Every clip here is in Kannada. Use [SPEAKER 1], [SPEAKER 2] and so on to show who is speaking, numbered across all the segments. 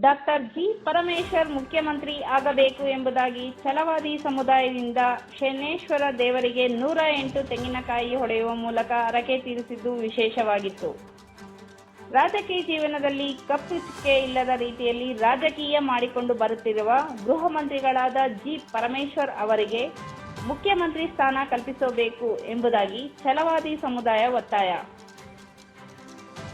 [SPEAKER 1] ಡಾಕ್ಟರ್ ಜಿ ಪರಮೇಶ್ವರ್ ಮುಖ್ಯಮಂತ್ರಿ ಆಗಬೇಕು ಎಂಬುದಾಗಿ ಛಲವಾದಿ ಸಮುದಾಯದಿಂದ ಶನೇಶ್ವರ ದೇವರಿಗೆ ನೂರ ಎಂಟು ತೆಂಗಿನಕಾಯಿ ಹೊಡೆಯುವ ಮೂಲಕ ಹರಕೆ ತೀರಿಸಿದ್ದು ವಿಶೇಷವಾಗಿತ್ತು. ರಾಜಕೀಯ ಜೀವನದಲ್ಲಿ ಕಪ್ಪು ಚುಕ್ಕೆ ಇಲ್ಲದ ರೀತಿಯಲ್ಲಿ ರಾಜಕೀಯ ಮಾಡಿಕೊಂಡು ಬರುತ್ತಿರುವ ಗೃಹ ಮಂತ್ರಿಗಳಾದ ಜಿ ಪರಮೇಶ್ವರ್ ಅವರಿಗೆ ಮುಖ್ಯಮಂತ್ರಿ ಸ್ಥಾನ ಕಲ್ಪಿಸಬೇಕು ಎಂಬುದಾಗಿ ಛಲವಾದಿ ಸಮುದಾಯ ಒತ್ತಾಯ.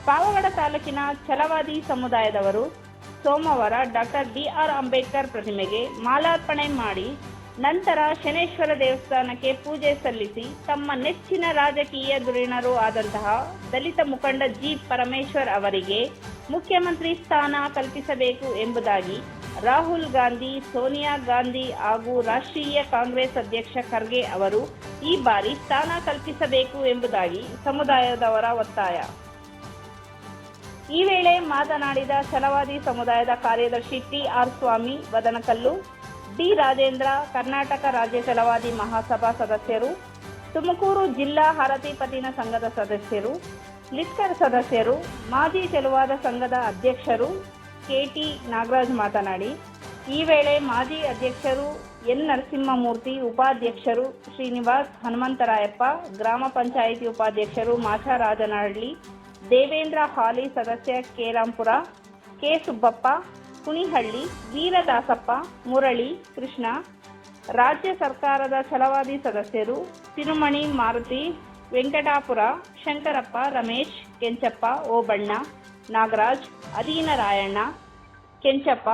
[SPEAKER 1] ಪಾವಗಡ ತಾಲೂಕಿನ ಛಲವಾದಿ ಸಮುದಾಯದವರು ಸೋಮವಾರ ಡಾಕ್ಟರ್ ಬಿಆರ್ ಅಂಬೇಡ್ಕರ್ ಪ್ರತಿಮೆಗೆ ಮಾಲಾರ್ಪಣೆ ಮಾಡಿ ನಂತರ ಶನೇಶ್ವರ ದೇವಸ್ಥಾನಕ್ಕೆ ಪೂಜೆ ಸಲ್ಲಿಸಿ ತಮ್ಮ ನೆಚ್ಚಿನ ರಾಜಕೀಯ ಧುರೀಣರು ಆದಂತಹ ದಲಿತ ಮುಖಂಡ ಜಿ ಪರಮೇಶ್ವರ್ ಅವರಿಗೆ ಮುಖ್ಯಮಂತ್ರಿ ಸ್ಥಾನ ಕಲ್ಪಿಸಬೇಕು ಎಂಬುದಾಗಿ ರಾಹುಲ್ ಗಾಂಧಿ, ಸೋನಿಯಾ ಗಾಂಧಿ ಹಾಗೂ ರಾಷ್ಟ್ರೀಯ ಕಾಂಗ್ರೆಸ್ ಅಧ್ಯಕ್ಷ ಖರ್ಗೆ ಅವರು ಈ ಬಾರಿ ಸ್ಥಾನ ಕಲ್ಪಿಸಬೇಕು ಎಂಬುದಾಗಿ ಸಮುದಾಯದವರ ಒತ್ತಾಯ. ಈ ವೇಳೆ ಮಾತನಾಡಿದ ಛಲವಾದಿ ಸಮುದಾಯದ ಕಾರ್ಯದರ್ಶಿ T R Swamy Vadanakallu D Rajendra Karnataka ರಾಜ್ಯ ಛಲವಾದಿ ಮಹಾಸಭಾ ಸದಸ್ಯರು, ತುಮಕೂರು ಜಿಲ್ಲಾ ಹರತಿ ಪತಿನ ಸಂಘದ ಸದಸ್ಯರು, ಲಿಸ್ಕರ್ ಸದಸ್ಯರು, ಮಾಜಿ ಚೆಲುವಾದ ಸಂಘದ ಅಧ್ಯಕ್ಷರು ಕೆಟಿ ನಾಗರಾಜ್ ಮಾತನಾಡಿ, ಈ ವೇಳೆ ಮಾಜಿ ಅಧ್ಯಕ್ಷರು ಎನ್. ನರಸಿಂಹಮೂರ್ತಿ, ಉಪಾಧ್ಯಕ್ಷರು ಶ್ರೀನಿವಾಸ್ ಹನುಮಂತರಾಯಪ್ಪ, ಗ್ರಾಮ ಪಂಚಾಯಿತಿ ಉಪಾಧ್ಯಕ್ಷರು ಮಾಚಾ ರಾಜನಹಳ್ಳಿ ದೇವೇಂದ್ರ ಹಾಲಿ ಸದಸ್ಯ ಕೇರಾಂಪುರ, ಕೆ ಸುಬ್ಬಪ್ಪ, ಕುಣಿಹಳ್ಳಿ, ವೀರದಾಸಪ್ಪ, ಮುರಳಿ, ಕೃಷ್ಣ, ರಾಜ್ಯ ಸರ್ಕಾರದ ಛಲವಾದಿ ಸದಸ್ಯರು ತಿರುಮಣಿ, ಮಾರುತಿ, ವೆಂಕಟಾಪುರ, ಶಂಕರಪ್ಪ, ರಮೇಶ್, ಕೆಂಚಪ್ಪ, ಓಬಣ್ಣ, ನಾಗರಾಜ್, ಅಧೀನರಾಯಣ್ಣ, ಕೆಂಚಪ್ಪ,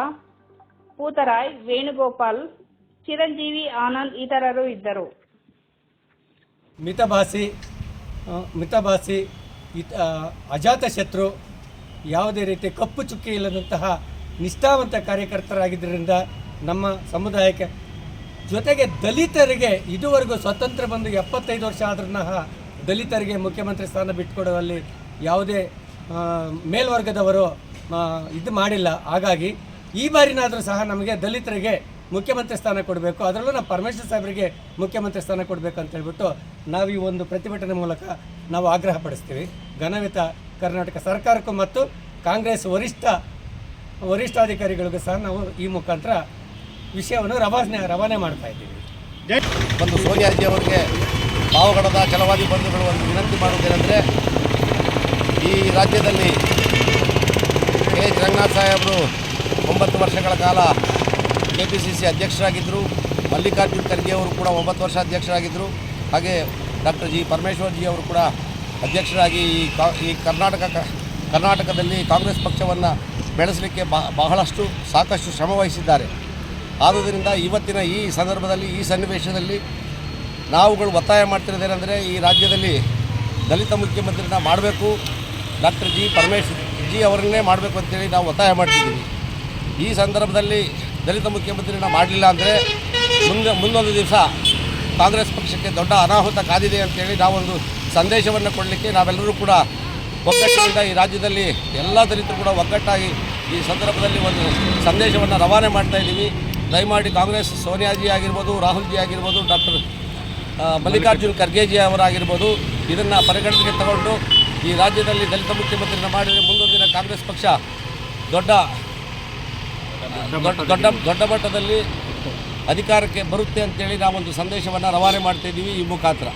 [SPEAKER 1] ಪೂತರಾಯ್, ವೇಣುಗೋಪಾಲ್, ಚಿರಂಜೀವಿ ಆನಂದ್ ಇತರರು ಇದ್ದರು.
[SPEAKER 2] ಮಿತಭಾಸಿ ಮಿತಭಾಸಿ ಇತ ಅಜಾತ ಅಜಾತಶತ್ರು ಯಾವುದೇ ರೀತಿ ಕಪ್ಪು ಚುಕ್ಕಿ ಇಲ್ಲದಂತಹ ನಿಷ್ಠಾವಂತ ಕಾರ್ಯಕರ್ತರಾಗಿದ್ದರಿಂದ ನಮ್ಮ ಸಮುದಾಯಕ್ಕೆ ಜೊತೆಗೆ ದಲಿತರಿಗೆ ಇದುವರೆಗೂ ಸ್ವತಂತ್ರ ಬಂದು ಎಪ್ಪತ್ತೈದು ವರ್ಷ ಆದ್ರೂ ದಲಿತರಿಗೆ ಮುಖ್ಯಮಂತ್ರಿ ಸ್ಥಾನ ಬಿಟ್ಟುಕೊಡುವಲ್ಲಿ ಯಾವುದೇ ಮೇಲ್ವರ್ಗದವರು ಇದು ಮಾಡಿಲ್ಲ. ಹಾಗಾಗಿ ಈ ಬಾರಿನಾದರೂ ಸಹ ನಮಗೆ ದಲಿತರಿಗೆ ಮುಖ್ಯಮಂತ್ರಿ ಸ್ಥಾನ ಕೊಡಬೇಕು. ಅದರಲ್ಲೂ ನಾವು ಪರಮೇಶ್ವರ ಸಾಹೇಬರಿಗೆ ಮುಖ್ಯಮಂತ್ರಿ ಸ್ಥಾನ ಕೊಡಬೇಕು ಅಂತ ಹೇಳ್ಬಿಟ್ಟು ನಾವು ಈ ಒಂದು ಪ್ರತಿಭಟನೆ ಮೂಲಕ ನಾವು ಆಗ್ರಹ ಪಡಿಸ್ತೀವಿ. ಘನವಿತ ಕರ್ನಾಟಕ ಸರ್ಕಾರಕ್ಕೂ ಮತ್ತು ಕಾಂಗ್ರೆಸ್ ವರಿಷ್ಠ, ವರಿಷ್ಠಾಧಿಕಾರಿಗಳಿಗೂ ಸಹ ನಾವು ಈ ಮುಖಾಂತರ ವಿಷಯವನ್ನು ರವಾನೆ ರವಾನೆ ಮಾಡ್ತಾ ಇದ್ದೀವಿ.
[SPEAKER 3] ಒಂದು ಸೋನಿಯಾಜಿ ಅವರಿಗೆ ಪಾವಗಡದ ಛಲವಾದಿ ಬಂಧುಗಳು ಒಂದು ವಿನಂತಿ ಮಾಡುವುದೇನೆಂದರೆ, ಈ ರಾಜ್ಯದಲ್ಲಿ ಕೆ ಎಚ್ ರಂಗನಾಥ್ ಸಾಹೇಬರು ಒಂಬತ್ತು ವರ್ಷಗಳ ಕಾಲ ಕೆ ಪಿ ಸಿ ಸಿ ಅಧ್ಯಕ್ಷರಾಗಿದ್ದರು. ಮಲ್ಲಿಕಾರ್ಜುನ್ ಖರ್ಗೆ ಅವರು ಕೂಡ ಒಂಬತ್ತು ವರ್ಷ ಅಧ್ಯಕ್ಷರಾಗಿದ್ದರು. ಹಾಗೆ ಡಾಕ್ಟರ್ ಜಿ ಪರಮೇಶ್ವರ್ ಜಿ ಅವರು ಕೂಡ ಅಧ್ಯಕ್ಷರಾಗಿ ಈ ಕಾ, ಈ ಕರ್ನಾಟಕ, ಕರ್ನಾಟಕದಲ್ಲಿ ಕಾಂಗ್ರೆಸ್ ಪಕ್ಷವನ್ನು ಬೆಳೆಸಲಿಕ್ಕೆ ಬಹ- ಬಹಳಷ್ಟು ಸಾಕಷ್ಟು ಶ್ರಮ ವಹಿಸಿದ್ದಾರೆ. ಆದುದರಿಂದ ಇವತ್ತಿನ ಈ ಸಂದರ್ಭದಲ್ಲಿ, ಈ ಸನ್ನಿವೇಶದಲ್ಲಿ ನಾವುಗಳು ಒತ್ತಾಯ ಮಾಡ್ತಿರೋದೇನೆಂದರೆ ಈ ರಾಜ್ಯದಲ್ಲಿ ದಲಿತ ಮುಖ್ಯಮಂತ್ರಿನ ಮಾಡಬೇಕು. ಡಾಕ್ಟರ್ ಜಿ ಪರಮೇಶ್ವರ್ ಜಿ ಅವರನ್ನೇ ಮಾಡಬೇಕು ಅಂತೇಳಿ ನಾವು ಒತ್ತಾಯ ಮಾಡ್ತಿದ್ದೀವಿ. ಈ ಸಂದರ್ಭದಲ್ಲಿ ದಲಿತ ಮುಖ್ಯಮಂತ್ರಿನ ಮಾಡಲಿಲ್ಲ ಅಂದರೆ ಮುಂದೆ ಮುಂದೊಂದು ದಿವಸ ಕಾಂಗ್ರೆಸ್ ಪಕ್ಷಕ್ಕೆ ದೊಡ್ಡ ಅನಾಹುತ ಕಾದಿದೆ ಅಂತೇಳಿ ನಾವೊಂದು ಸಂದೇಶವನ್ನು ಕೊಡಲಿಕ್ಕೆ ನಾವೆಲ್ಲರೂ ಕೂಡ ಒಗ್ಗಟ್ಟಿನಿಂದ ಈ ರಾಜ್ಯದಲ್ಲಿ ಎಲ್ಲ ದಲಿತರು ಕೂಡ ಒಗ್ಗಟ್ಟಾಗಿ ಈ ಸಂದರ್ಭದಲ್ಲಿ ಒಂದು ಸಂದೇಶವನ್ನು ರವಾನೆ ಮಾಡ್ತಾ ಇದ್ದೀವಿ. ದಯಮಾಡಿ ಕಾಂಗ್ರೆಸ್ ಸೋನಿಯಾಜಿ ಆಗಿರ್ಬೋದು ರಾಹುಲ್ ಜಿ ಆಗಿರ್ಬೋದು, ಡಾಕ್ಟರ್ ಮಲ್ಲಿಕಾರ್ಜುನ್ ಖರ್ಗೆಜಿ ಅವರಾಗಿರ್ಬೋದು, ಇದನ್ನು ಪರಿಗಣನೆಗೆ ತಗೊಂಡು ಈ ರಾಜ್ಯದಲ್ಲಿ ದಲಿತ ಮುಖ್ಯಮಂತ್ರಿನ ಮಾಡಿದರೆ ಮುಂದೊಂದಿನ ಕಾಂಗ್ರೆಸ್ ಪಕ್ಷ ದೊಡ್ಡ ದೊಡ್ಡ ದೊಡ್ಡ ಮಟ್ಟದಲ್ಲಿ ಅಧಿಕಾರಕ್ಕೆ ಬರುತ್ತೆ ಅಂತೇಳಿ ನಾವೊಂದು ಸಂದೇಶವನ್ನು ರವಾನೆ ಮಾಡ್ತಾ ಇದ್ದೀವಿ ಈ ಮುಖಾಂತರ.